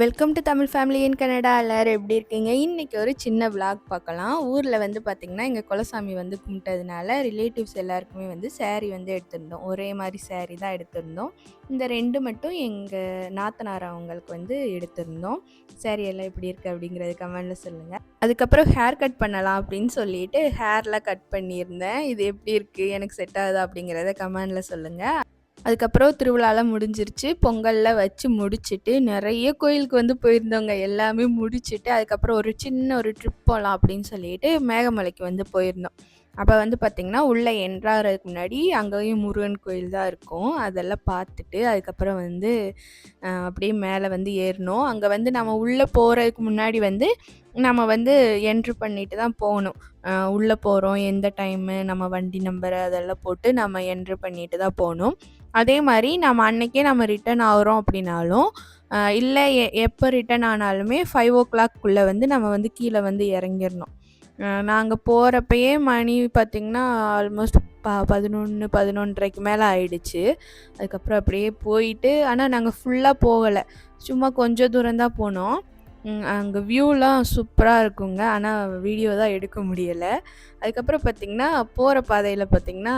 Welcome to Tamil family in Canada எல்லோரும் எப்படி இருக்கீங்க? இன்றைக்கி ஒரு சின்ன விளாக் பார்க்கலாம். ஊரில் வந்து பார்த்திங்கன்னா எங்கள் குலசாமி வந்து கும்பிட்டதுனால ரிலேட்டிவ்ஸ் எல்லாருக்குமே வந்து சேரீ வந்து எடுத்திருந்தோம். ஒரே மாதிரி சேரீ தான் எடுத்திருந்தோம். இந்த ரெண்டு மட்டும் எங்கள் நாத்தனார் அவங்களுக்கு வந்து எடுத்திருந்தோம். சேரீ எல்லாம் எப்படி இருக்குது அப்படிங்கிறது கமெண்டில் சொல்லுங்கள் அதுக்கப்புறம் ஹேர் கட் பண்ணலாம் அப்படின்னு சொல்லிட்டு ஹேர்லாம் கட் பண்ணியிருந்தேன். இது எப்படி இருக்குது எனக்கு செட் ஆகுதா அப்படிங்கிறத கமெண்டில் சொல்லுங்கள் அதுக்கப்புறம் திருவிழாலாம் முடிஞ்சிருச்சு. பொங்கல்லாம் வச்சு முடிச்சுட்டு நிறைய கோயிலுக்கு வந்து போயிருந்தோங்க. எல்லாமே முடிச்சுட்டு அதுக்கப்புறம் ஒரு சின்ன ஒரு ட்ரிப் போகலாம் அப்படின்னு சொல்லிட்டு மேகமலைக்கு வந்து போயிருந்தோம். அப்போ வந்து பார்த்திங்கன்னா உள்ளே என்ட்ராகிறதுக்கு முன்னாடி அங்கேயும் முருகன் கோயில் தான் இருக்கும். அதெல்லாம் பார்த்துட்டு அதுக்கப்புறம் வந்து அப்படியே மேலே வந்து ஏறினோம். அங்கே வந்து நம்ம உள்ளே போகிறதுக்கு முன்னாடி வந்து நம்ம வந்து என்ட்ரு பண்ணிட்டு தான் போகணும். உள்ளே போகிறோம் எந்த டைமு நம்ம வண்டி நம்பர் அதெல்லாம் போட்டு நம்ம என்ட்ரு பண்ணிட்டு தான் போகணும். அதே மாதிரி நம்ம அன்னைக்கே நம்ம ரிட்டர்ன் ஆகிறோம் அப்படின்னாலும் இல்லை எ எப்போ ரிட்டர்ன் ஆனாலுமே ஃபைவ் ஓ கிளாக்குள்ளே வந்து நம்ம வந்து கீழே வந்து இறங்கிடணும். நாங்கள் போகிறப்பயே மணி பார்த்திங்கன்னா ஆல்மோஸ்ட் ப பதினொன்று பதினொன்றரைக்கு மேலே ஆயிடுச்சு. அதுக்கப்புறம் அப்படியே போயிட்டு ஆனால் நாங்கள் ஃபுல்லாக போகலை. சும்மா கொஞ்சம் தூரம் தான் போனோம். அங்கே வியூலாம் சூப்பராக இருக்குங்க. ஆனால் வீடியோ தான் எடுக்க முடியலை. அதுக்கப்புறம் பார்த்திங்கன்னா போகிற பாதையில் பார்த்திங்கன்னா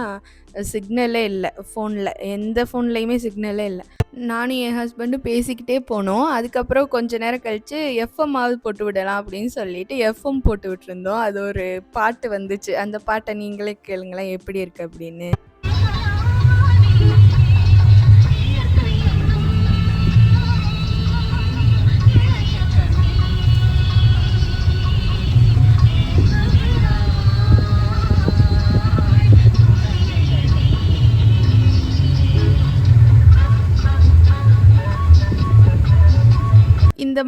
சிக்னலே இல்லை. ஃபோனில் எந்த ஃபோன்லேயுமே சிக்னலே இல்லை. நானும் என் ஹஸ்பண்டும் பேசிக்கிட்டே போனோம். அதுக்கப்புறம் கொஞ்ச நேரம் கழித்து எஃப்எம் ஆவது போட்டு விடலாம் அப்படின்னு சொல்லிட்டு எஃப்எம் போட்டு விட்டுருந்தோம். அது ஒரு பாட்டு வந்துச்சு. அந்த பாட்டை நீங்களே கேளுங்களேன் எப்படி இருக்குது அப்படின்னு.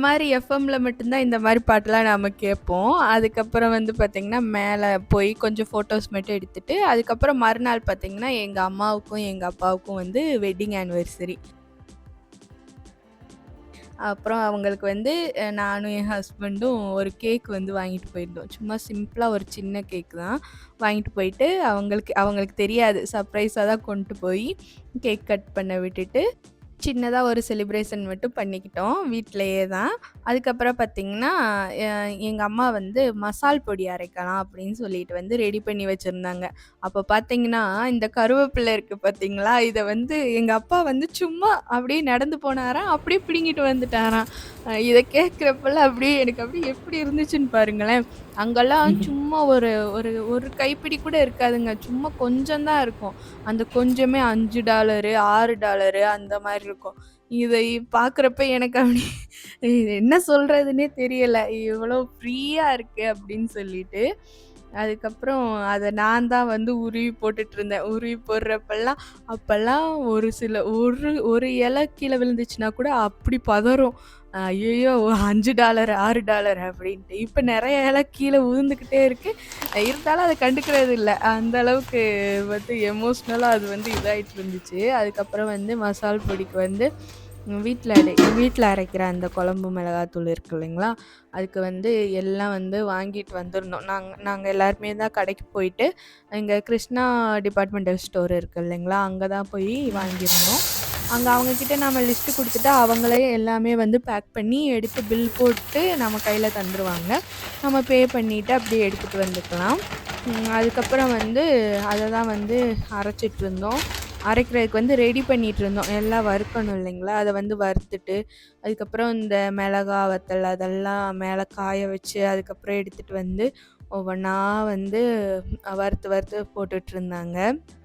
மாதிரி எஃப்எம்ல மட்டும்தான் இந்த மாதிரி பாட்டெலாம் நாம் கேட்போம். அதுக்கப்புறம் வந்து பார்த்திங்கன்னா மேலே போய் கொஞ்சம் ஃபோட்டோஸ் மட்டும் எடுத்துட்டு அதுக்கப்புறம் மறுநாள் பார்த்திங்கன்னா எங்கள் அம்மாவுக்கும் எங்கள் அப்பாவுக்கும் வந்து வெட்டிங் ஆனிவர்சரி அப்புறம் அவங்களுக்கு வந்து நானும் என் ஹஸ்பண்டும் ஒரு கேக் வந்து வாங்கிட்டு போயிருந்தோம். சும்மா சிம்பிளாக ஒரு சின்ன கேக் தான். வாங்கிட்டு போயிட்டு அவங்களுக்கு அவங்களுக்கு தெரியாது. சர்ப்ரைஸாக தான் கொண்டு போய் கேக் கட் பண்ண விட்டுட்டு சின்னதாக ஒரு செலிப்ரேஷன் மட்டும் பண்ணிக்கிட்டோம் வீட்டிலையே தான். அதுக்கப்புறம் பார்த்திங்கன்னா எங்கள் அம்மா வந்து மசால் பொடி அரைக்கலாம் அப்படின்னு சொல்லிட்டு வந்து ரெடி பண்ணி வச்சுருந்தாங்க. அப்போ பார்த்தீங்கன்னா இந்த கருவேப்பிலை இருக்குது பார்த்திங்களா இதை வந்து எங்கள் அப்பா வந்து சும்மா அப்படியே நடந்து போனாராம் அப்படியே பிடுங்கிட்டு வந்துட்டாராம். இதை கேட்குறப்பெல்லாம் அப்படியே எனக்கு அப்படியே எப்படி இருந்துச்சுன்னு பாருங்களேன். அங்கெல்லாம் சும்மா ஒரு ஒரு ஒரு கைப்பிடி கூட இருக்காதுங்க. சும்மா கொஞ்சம் தான் இருக்கும். அந்த கொஞ்சமே அஞ்சு டாலரு ஆறு டாலரு அந்த மாதிரி இருக்கும். இதை பார்க்குறப்ப எனக்கு அப்படி இது என்ன சொல்கிறதுனே தெரியலை. இவ்வளோ ஃப்ரீயாக இருக்கு அப்படின்னு சொல்லிட்டு அதுக்கப்புறம் அதை நான் தான் வந்து உருவி போட்டுட்டு இருந்தேன் உருவி போடுறப்பெல்லாம் அப்போல்லாம் ஒரு சில ஒரு ஒரு இலை கீழே விழுந்துச்சுன்னா கூட அப்படி பதறும். ஐயோ அஞ்சு டாலர் ஆறு டாலர் அப்படின்ட்டு. இப்போ நிறைய இலை கீழே உழுந்துக்கிட்டே இருக்குது இருந்தாலும் அதை கண்டுக்கிறது இல்லை. அந்த அளவுக்கு வந்து எமோஷ்னலாக அது வந்து இதாகிட்டு இருந்துச்சு. அதுக்கப்புறம் வந்து மசால் பொடிக்கு வந்து வீட்டில் அடை வீட்டில் அரைக்கிற அந்த குழம்பு மிளகாத்தூள் இருக்கு இல்லைங்களா? அதுக்கு வந்து எல்லாம் வந்து வாங்கிட்டு வந்துடணும். நாங்கள் நாங்கள் எல்லாருமே தான் கடைக்கு போயிட்டு இங்கே கிருஷ்ணா டிபார்ட்மெண்டல் ஸ்டோர் இருக்குது இல்லைங்களா? அங்கே தான் போய் வாங்கியிருந்தோம் அங்கே அவங்கக்கிட்ட நம்ம லிஸ்ட்டு கொடுத்துட்டா அவங்களே எல்லாமே வந்து பேக் பண்ணி எடுத்து பில் போட்டு நம்ம கையில் தந்துடுவாங்க நம்ம பே பண்ணிவிட்டு அப்படியே எடுத்துகிட்டு வந்துக்கலாம். அதுக்கப்புறம் வந்து அதை தான் வந்து அரைச்சிட்டு இருந்தோம். அரைக்கிறதுக்கு வந்து ரெடி பண்ணிகிட்டு இருந்தோம். எல்லாம் வறுக்கணும் இல்லைங்களா? அதை வந்து வறுத்துட்டு அதுக்கப்புறம் இந்த மிளகா வத்தல் அதெல்லாம் மேலே காய வச்சு அதுக்கப்புறம் எடுத்துகிட்டு வந்து ஒவ்வொன்றா வந்து வறுத்து வறுத்து போட்டுட்ருந்தாங்க இருந்தாங்க.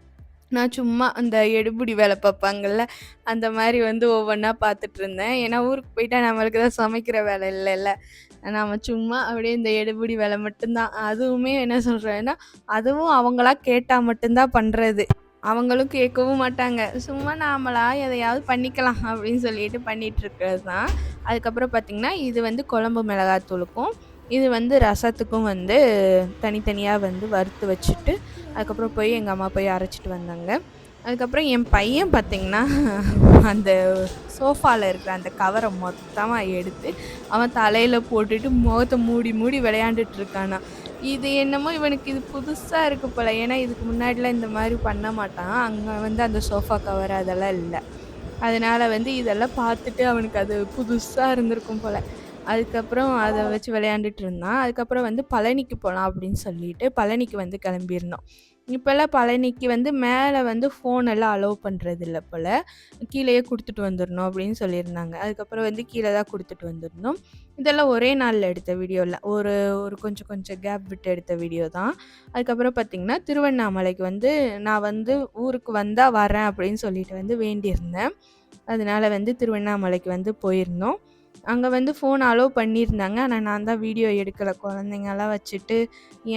நான் சும்மா அந்த எடுபுடி வேலை பார்ப்பாங்கள்ல அந்த மாதிரி வந்து ஒவ்வொன்றா பார்த்துட்டு இருந்தேன் ஏன்னா ஊருக்கு போயிட்டா நம்மளுக்கு தான் சமைக்கிற வேலை இல்லைல்ல. நம்ம சும்மா அப்படியே இந்த எடுபுடி வேலை மட்டும்தான். அதுவுமே என்ன சொல்கிறேன்னா அதுவும் அவங்களா கேட்டால் மட்டும்தான் பண்ணுறது அவங்களும் கேட்கவும் மாட்டாங்க. சும்மா நாமளா எதையாவது பண்ணிக்கலாம் அப்படின்னு சொல்லிட்டு பண்ணிகிட்ருக்கிறது தான் அதுக்கப்புறம் பார்த்திங்கன்னா இது வந்து குழம்பு மிளகாத்தூளுக்கும் இது வந்து ரசத்துக்கும் வந்து தனித்தனியாக வந்து வறுத்து வச்சுட்டு அதுக்கப்புறம் போய் எங்கள் அம்மா போய் அரைச்சிட்டு வந்தாங்க. அதுக்கப்புறம் என் பையன் பார்த்திங்கன்னா அந்த சோஃபாவில் இருக்கிற அந்த கவரை மொத்தமாக எடுத்து அவன் தலையில் போட்டுட்டு முகத்தை மூடி மூடி விளையாண்டுட்டு இருக்கானா. இது என்னமோ இவனுக்கு இது புதுசாக இருக்கு போல். ஏன்னா இதுக்கு முன்னாடிலாம் இந்த மாதிரி பண்ண மாட்டான். அங்கே வந்து அந்த சோஃபா கவர் அதெல்லாம் இல்லை. அதனால் வந்து இதெல்லாம் பார்த்துட்டு அவனுக்கு அது புதுசாக இருந்திருக்கும் போல். அதுக்கப்புறம் அதை வச்சு விளையாண்டுட்டு இருந்தான். அதுக்கப்புறம் வந்து பழனிக்கு போகலாம் அப்படின்னு சொல்லிட்டு பழனிக்கு வந்து கிளம்பியிருந்தோம். இப்போல்லாம் பழனிக்கு வந்து மேலே வந்து ஃபோன் எல்லாம் அலோவ் பண்ணுறதில்ல போல் கீழேயே கொடுத்துட்டு வந்துடணும் அப்படின்னு சொல்லியிருந்தாங்க. அதுக்கப்புறம் வந்து கீழே தான் கொடுத்துட்டு வந்துடணும் இதெல்லாம் ஒரே நாளில் எடுத்த வீடியோவில் ஒரு ஒரு கொஞ்சம் கொஞ்சம் கேப் விட்டு எடுத்த வீடியோ தான். அதுக்கப்புறம் பார்த்தீங்கன்னா, திருவண்ணாமலைக்கு வந்து நான் வந்து ஊருக்கு வந்தால் வரேன் அப்படின்னு சொல்லிட்டு வந்து வேண்டியிருந்தேன். அதனால வந்து திருவண்ணாமலைக்கு வந்து போயிருந்தோம். அங்கே வந்து ஃபோன் அலோவ் பண்ணியிருந்தாங்க. ஆனால் நான் தான் வீடியோ எடுக்கலை குழந்தைங்கெல்லாம் வச்சுட்டு,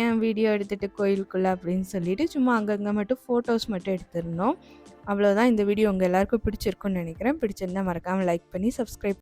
ஏன் வீடியோ எடுத்துகிட்டு கோயிலுக்குள்ளே அப்படின்னு சொல்லிட்டு, சும்மா அங்கங்கே மட்டும் ஃபோட்டோஸ் மட்டும் எடுத்திருந்தோம். அவ்வளோதான் இந்த வீடியோ உங்கள் எல்லாருக்கும் பிடிச்சிருக்கும்னு நினைக்கிறேன் பிடிச்சிருந்தா மறக்காமல் லைக் பண்ணி சப்ஸ்கிரைப்